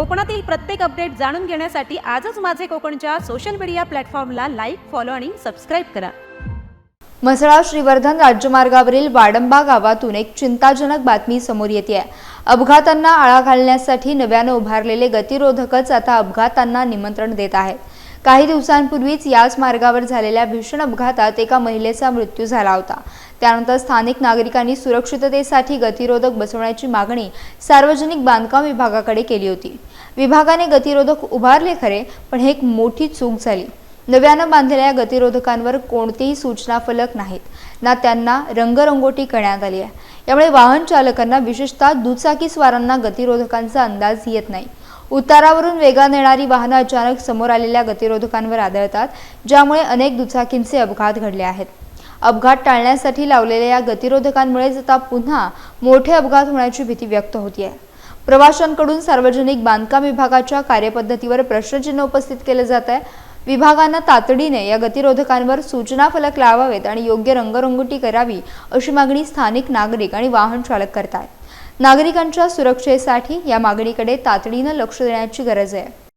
कोकणातील प्रत्येक अपडेट जाणून घेण्यासाठी आजच माझे कोकणच्या सोशल मीडिया प्लॅटफॉर्मला लाईक फॉलो आणि सबस्क्राईब करा. म्हसळा श्रीवर्धन राज्यमार्गावरील वाडंबा गावातून एक चिंताजनक बातमी समोर येते. आहे अपघातांना आळा घालण्यासाठी नव्यानं उभारलेले गतिरोधकच आता अपघातांना निमंत्रण देत आहेत काही दिवसांपूर्वीच याच मार्गावर झालेल्या भीषण अपघातात एका महिलेचा मृत्यू झाला होता. त्यानंतर स्थानिक नागरिकांनी सुरक्षिततेसाठी गतिरोधक बसवण्याची मागणी सार्वजनिक बांधकाम विभागाकडे केली होती. विभागाने गतिरोधक उभारले खरे पण हे एक मोठी चूक झाली. नव्यानं बांधलेल्या या गतिरोधकांवर कोणतेही सूचना फलक नाहीत. ना त्यांना रंगरंगोटी करण्यात आली आहे. यामुळे वाहन चालकांना विशेषतः दुचाकी स्वारांना गतिरोधकांचा अंदाज येत नाही. उतारावरून वेगाने येणारी वाहनं अचानक समोर आलेल्या गतिरोधकांवर आदळतात ज्यामुळे अनेक दुचाकींचे अपघात घडले आहेत. अपघात टाळण्यासाठी लावलेल्या या गतिरोधकांमुळेच आता पुन्हा मोठे अपघात होण्याची भीती व्यक्त होती आहे प्रवाशांकडून सार्वजनिक बांधकाम विभागाच्या कार्यपद्धतीवर प्रश्नचिन्ह उपस्थित केलं जात आहे. विभागानं तातडीने या गतिरोधकांवर सूचना फलक लावावेत आणि योग्य रंगरंगोटी करावी अशी मागणी स्थानिक नागरिक आणि वाहन चालक करतात नागरिकांच्या सुरक्षेसाठी या मागणीकडे तातडीनं लक्ष देण्याची गरज आहे.